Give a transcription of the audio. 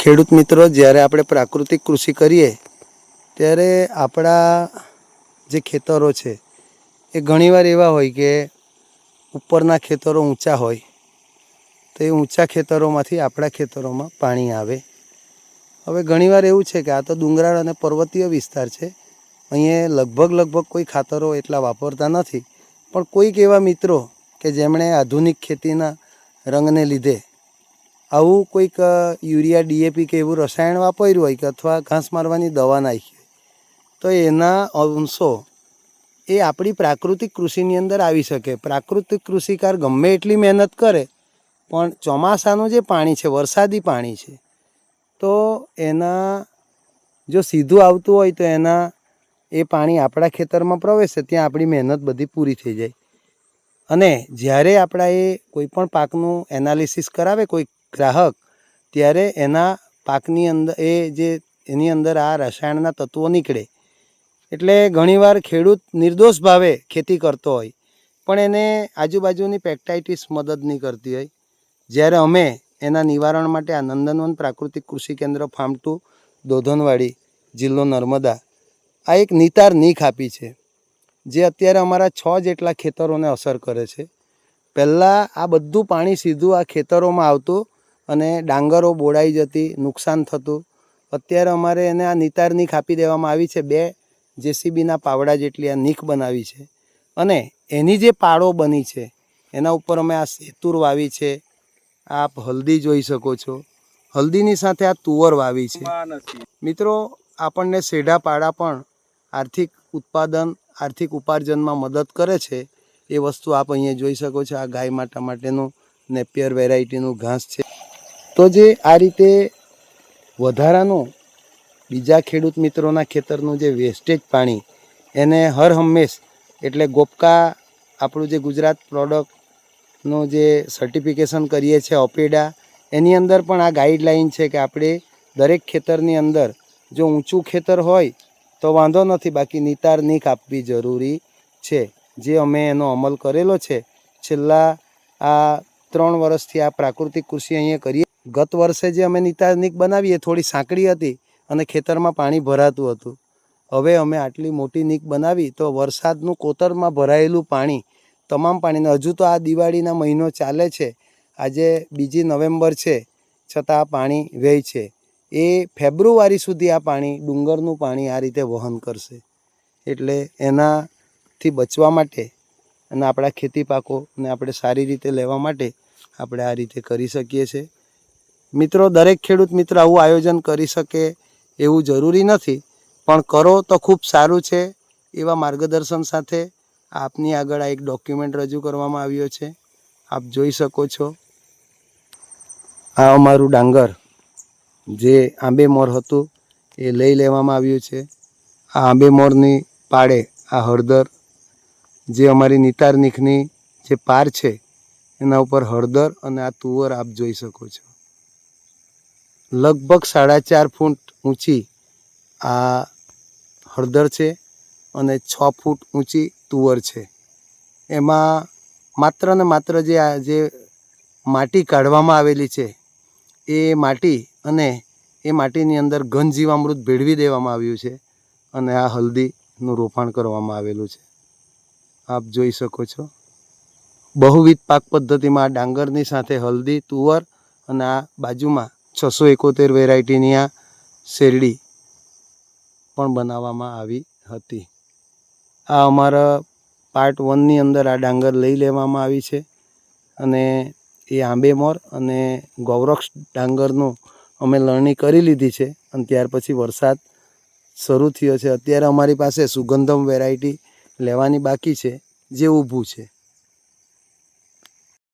ખેડૂત મિત્રો, જ્યારે આપણે પ્રાકૃતિક કૃષિ કરીએ, ત્યારે આપણા જે ખેતરો છે, એ ઘણીવાર એવા હોય કે ઉપરના ખેતરો ઊંચા હોય, તો એ ઊંચા ખેતરોમાંથી આપણા ખેતરોમાં પાણી આવે. હવે ઘણીવાર એવું છે કે આ તો ડુંગરાળ અને પર્વતીય વિસ્તાર છે, અહીંયા લગભગ લગભગ કોઈ ખાતરો એટલા વાપરતા નથી. પણ કોઈક એવા મિત્રો કે જેમણે આધુનિક ખેતીના રંગને લીધે આવું કોઈક યુરિયા ડીએપી કે એવું રસાયણ વાપર્યું હોય કે અથવા ઘાસ મારવાની દવા નાખી તો એના અંશો એ આપણી પ્રાકૃતિક કૃષિની અંદર આવી શકે. પ્રાકૃતિક કૃષિકાર ગમે એટલી મહેનત કરે, પણ ચોમાસાનું જે પાણી છે, વરસાદી પાણી છે, તો એના જો સીધું આવતું હોય તો એના, એ પાણી આપણા ખેતરમાં પ્રવેશે, ત્યાં આપણી મહેનત બધી પૂરી થઈ જાય. અને જ્યારે આપણા એ કોઈ પણ પાકનું એનાલિસિસ કરાવે, કોઈ ગ્રાહક, ત્યારે એના પાકની અંદર એ જે એની અંદર આ રસાયણના તત્વો નીકળે. એટલે ઘણીવાર ખેડૂત નિર્દોષ ભાવે ખેતી કરતો હોય, પણ એને આજુબાજુની પેક્ટાઇટિસ મદદ નહીં કરતી હોય. જ્યારે અમે એના નિવારણ માટે આ નંદનવન પ્રાકૃતિક કૃષિ કેન્દ્ર ફાર્મ ટુ દોધનવાડી જિલ્લો નર્મદા, આ એક નિતાર નીખ આપી છે, જે અત્યારે અમારા છ જેટલા ખેતરોને અસર કરે છે. પહેલાં આ બધું પાણી સીધું આ ખેતરોમાં આવતું અને ડાંગરો બોળાઈ જતી, નુકસાન થતું. અત્યારે અમારે એને આ નિતાર નીખ આપી દેવામાં આવી છે બે જેસીબીના પાવડા જેટલી આ નીખ બનાવી છે. અને એની જે પાળો બની છે, એના ઉપર અમે આ સેતુર વાવી છે. આપ હલ્દી જોઈ શકો છો. હલ્દીની સાથે આ તુવર વાવી છે. મિત્રો, આપણને સેઢા પાડા પણ આર્થિક ઉત્પાદન, આર્થિક ઉપાર્જનમાં મદદ કરે છે. એ વસ્તુ આપ અહીંયા જોઈ શકો છો. આ ગાય માટા માટેનું નેપિયર વેરાયટીનું ઘાસ છે. તો જે આ રીતે વધારાનું બીજા ખેડૂત મિત્રોના ખેતરનું જે વેસ્ટેજ પાણી, એને હર હંમેશ એટલે ગોપકા આપણું જે ગુજરાત પ્રોડક્ટનું જે સર્ટિફિકેશન કરીએ છીએ ઓપેડા, એની અંદર પણ આ ગાઈડલાઈન છે કે આપણે દરેક ખેતરની અંદર જો ઊંચું ખેતર હોય તો વાંધો નથી, બાકી નિતાર નીક આપવી જરૂરી છે. જે અમે એનો અમલ કરેલો છે, છેલ્લા આ ત્રણ વર્ષથી આ પ્રાકૃતિક કૃષિ અહીંયા કરીએ ગત વર્ષે જે અમે નિતાર નીક બનાવીએ, થોડી સાંકડી હતી અને ખેતરમાં પાણી ભરાતું હતું. હવે અમે આટલી મોટી નીક બનાવી તો વરસાદનું કોતરમાં ભરાયેલું પાણી, તમામ પાણીને હજુ તો આ દિવાળીના મહિનો ચાલે છે. આજે બીજી નવેમ્બર છે, છતાં આ પાણી વહે છે. એ ફેબ્રુઆરી સુધી આ પાણી, ડુંગરનું પાણી આ રીતે વહન કરશે. એટલે એનાથી બચવા માટે અને આપણા ખેતી પાકોને આપણે સારી રીતે લેવા માટે આપણે આ રીતે કરી શકીએ છીએ. મિત્રો, દરેક ખેડૂત મિત્ર આવું આયોજન કરી શકે એવું જરૂરી નથી, પણ કરો તો ખૂબ સારું છે એવા માર્ગદર્શન સાથે આપની આગળ આ એક ડોક્યુમેન્ટ રજૂ કરવામાં આવ્યો છે. આપ જોઈ શકો છો. આ અમારું ડાંગર, જે આંબે મોર હતું, એ લઈ લેવામાં આવ્યું છે. આ આંબે મોરની પાડે આ હળદર, જે અમારી નિતાર નીખની જે પાર છે, એના ઉપર હળદર અને આ તુવર આપ જોઈ શકો છો. લગભગ સાડા ચાર ફૂટ ઊંચી આ હળદર છે અને છ ફૂટ ઊંચી તુવર છે. એમાં માત્ર ને માત્ર જે આ જે માટી કાઢવામાં આવેલી છે, એ માટી અને એ માટીની અંદર ઘન જીવામૃત ભેળવી દેવામાં આવ્યું છે અને આ હલ્દીનું રોપાણ કરવામાં આવેલું છે. આપ જોઈ શકો છો. બહુવિધ પાક પદ્ધતિમાં ડાંગરની સાથે હલ્દી, તુવર અને આ બાજુમાં છસો એકોતેર વેરાયટીની આ શેરડી પણ બનાવવામાં આવી હતી. આ અમારા પાર્ટ વનની અંદર આ ડાંગર લઈ લેવામાં આવી છે અને એ આંબેમોર અને ગૌરક્ષ ડાંગરનું અમે લણણી કરી લીધી છે અને ત્યાર પછી વરસાદ શરૂ થયો છે. અત્યારે અમારી પાસે સુગંધમ વેરાયટી લેવાની બાકી છે જે ઊભું છે.